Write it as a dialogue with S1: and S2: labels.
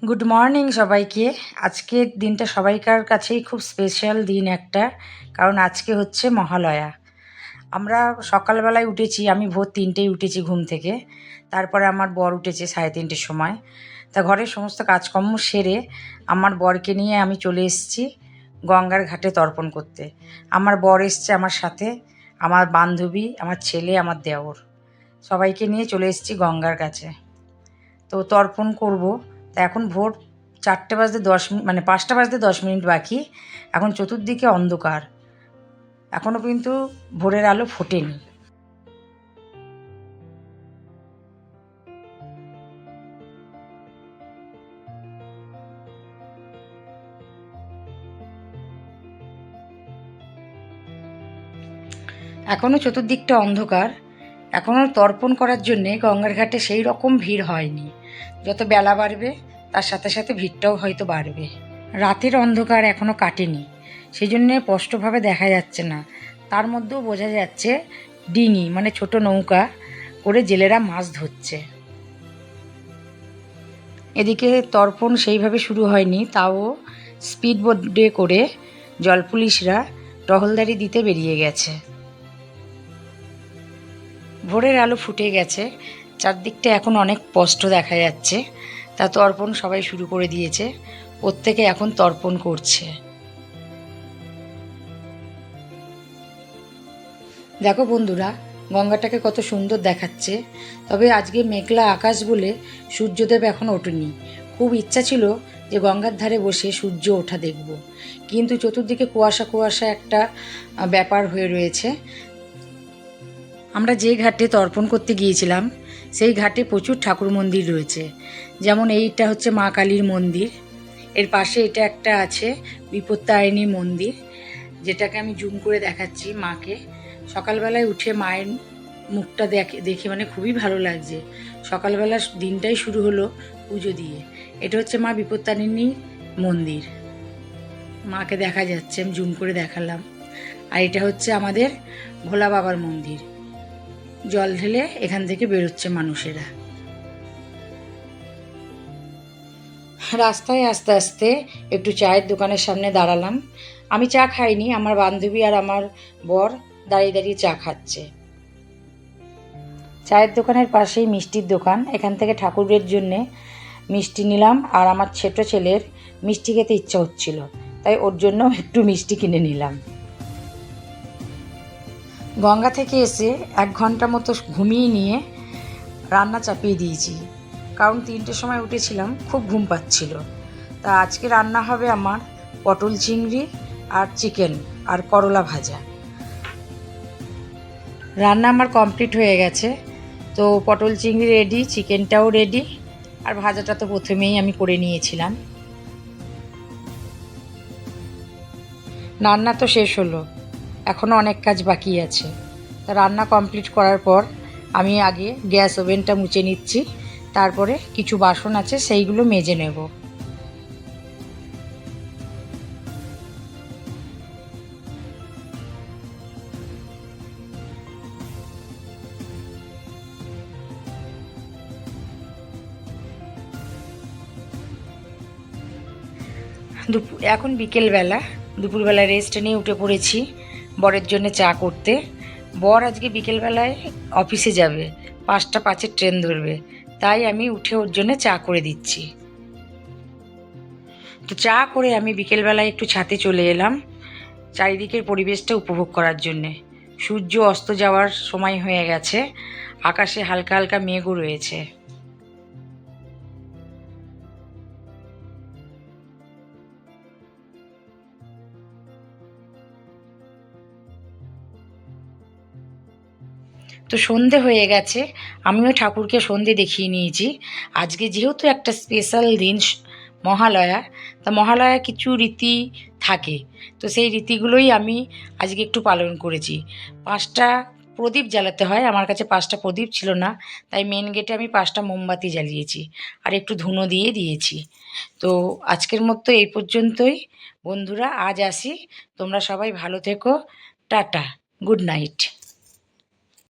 S1: Good morning সবাইকে। আজকের দিনটা সবাইকার কাছেই খুব স্পেশাল দিন একটা, কারণ আজকে হচ্ছে মহালয়া। আমরা সকালবেলায় উঠেছি, আমি ভোর তিনটেই উঠেছি ঘুম থেকে, তারপরে আমার বর উঠেছে সাড়ে তিনটের সময়। তা ঘরের সমস্ত কাজকর্ম সেরে আমার বরকে নিয়ে আমি চলে এসেছি গঙ্গার ঘাটে তর্পণ করতে। আমার বর এসছে আমার সাথে, আমার বান্ধবী, আমার ছেলে, আমার দেওর। সবাইকে নিয়ে চলে এসেছি গঙ্গার কাছে। তো তর্পণ করব। এখন ভোর চারটে বাজতে দশ মিনিট মানে পাঁচটা বাজতে দশ মিনিট বাকি। এখন চতুর্দিকে অন্ধকার। এখনও কিন্তু ভোরের আলো ফোটেনি। এখনও চতুর্দিকটা অন্ধকার। এখনও তর্পণ করার জন্যে গঙ্গার ঘাটে সেই রকম ভিড় হয়নি। যত বেলা বাড়বে, তার সাথে সাথে ভিড়টাও হয়তো বাড়বে। রাতের অন্ধকার এখনও কাটেনি সেই জন্যে স্পষ্টভাবে দেখা যাচ্ছে না। তার মধ্যেও বোঝা যাচ্ছে, ডিঙি মানে ছোট নৌকা করে জেলেরা মাছ ধরছে। এদিকে তর্পণ সেইভাবে শুরু হয়নি, তাও স্পিড বোটে করে জল পুলিশরা টহলদারি দিতে বেরিয়ে গেছে। ভোরের আলো ফুটে গেছে চারদিকটা এখন অনেক স্পষ্ট দেখা যাচ্ছে। তা তর্পণ সবাই শুরু করে দিয়েছে। প্রত্যেকে এখন তর্পণ করছে। দেখো বন্ধুরা, গঙ্গাটাকে কত সুন্দর দেখাচ্ছে। তবে আজকে মেঘলা আকাশ বলে সূর্যদেব এখন ওঠেনি খুব ইচ্ছা ছিল যে গঙ্গার ধারে বসে সূর্য ওঠা দেখব। কিন্তু চতুর্দিকে কুয়াশা কুয়াশা একটা ব্যাপার হয়ে রয়েছে। আমরা যে ঘাটে তর্পণ করতে গিয়েছিলাম সেই ঘাটে প্রচুর ঠাকুর মন্দির রয়েছে। যেমন এইটা হচ্ছে মা কালীর মন্দির। এর পাশে এটা একটা আছে বিপত্তায়নী মন্দির। যেটাকে আমি জুম করে দেখাচ্ছি মাকে। সকালবেলায় উঠে মায়ের মুখটা দেখে দেখে মানে খুবই ভালো লাগছে। সকালবেলা দিনটাই শুরু হলো পুজো দিয়ে। এটা হচ্ছে মা বিপত্তারিণী মন্দির। মাকে দেখা যাচ্ছে, আমি জুম করে দেখালাম। আর এটা হচ্ছে আমাদের ভোলা বাবার মন্দির। জল ঢেলে এখান থেকে বেরোচ্ছে মানুষেরা। রাস্তায় আস্তে আস্তে একটু চায়ের দোকানের সামনে দাঁড়ালাম। আমি চা খাইনি, আমার বান্ধবী আর আমার বর দাঁড়িয়ে দাঁড়িয়ে চা খাচ্ছে। চায়ের দোকানের পাশেই মিষ্টির দোকান, এখান থেকে ঠাকুরের জন্যে মিষ্টি নিলাম আর আমার ছোট ছেলের মিষ্টি খেতে ইচ্ছা হচ্ছিল, তাই ওর জন্য একটু মিষ্টি কিনে নিলাম। গঙ্গা থেকে এসে এক ঘণ্টা মতো ঘুমিয়ে নিয়ে রান্না চাপিয়ে দিয়েছি। কারণ তিনটের সময় উঠেছিলাম, খুব ঘুম পাচ্ছিল। তা আজকে রান্না হবে আমার পটল চিংড়ি আর চিকেন আর করলা ভাজা। রান্না আমার কমপ্লিট হয়ে গেছে। তো পটল চিংড়ি রেডি চিকেনটাও রেডি আর ভাজাটা তো প্রথমেই আমি করে নিয়েছিলাম। রান্না তো শেষ হলো। এখনও অনেক কাজ বাকি আছে। তা রান্না কমপ্লিট করার পর আমি আগে গ্যাস ওভেনটা মুছে নিচ্ছি, তারপরে কিছু বাসন আছে সেইগুলো মেজে নেব। দুপুর, এখন বিকেলবেলা, দুপুরবেলা রেস্ট নিয়ে উঠে পড়েছি। বরের জন্য চা করতে। বর আজকে বিকেলবেলায় অফিসে যাবে। পাঁচটা পাঁচের ট্রেন ধরবে। তাই আমি উঠে ওর জন্য চা করে দিচ্ছি। তো চা করে আমি বিকেলবেলায় একটু ছাতে চলে এলাম চারিদিকের পরিবেশটা উপভোগ করার জন্যে। সূর্য অস্ত যাওয়ার সময় হয়ে গেছে। আকাশে হালকা হালকা মেঘও রয়েছে। তো সন্ধে হয়ে গেছে। আমিও ঠাকুরকে সন্ধে দেখিয়ে নিয়েছি। আজকে যেহেতু একটা স্পেশাল দিন মহালয়া, তা মহালয়া কিছু রীতি থাকে। তো সেই রীতিগুলোই আমি আজকে একটু পালন করেছি। পাঁচটা প্রদীপ জ্বালাতে হয়। আমার কাছে পাঁচটা প্রদীপ ছিল না, তাই মেন গেটে আমি পাঁচটা মোমবাতি জ্বালিয়েছি আর একটু ধুনো দিয়ে দিয়েছি। তো আজকের মতো এই পর্যন্তই। বন্ধুরা, আজ আসি। তোমরা সবাই ভালো থেকো। টাটা। Good night.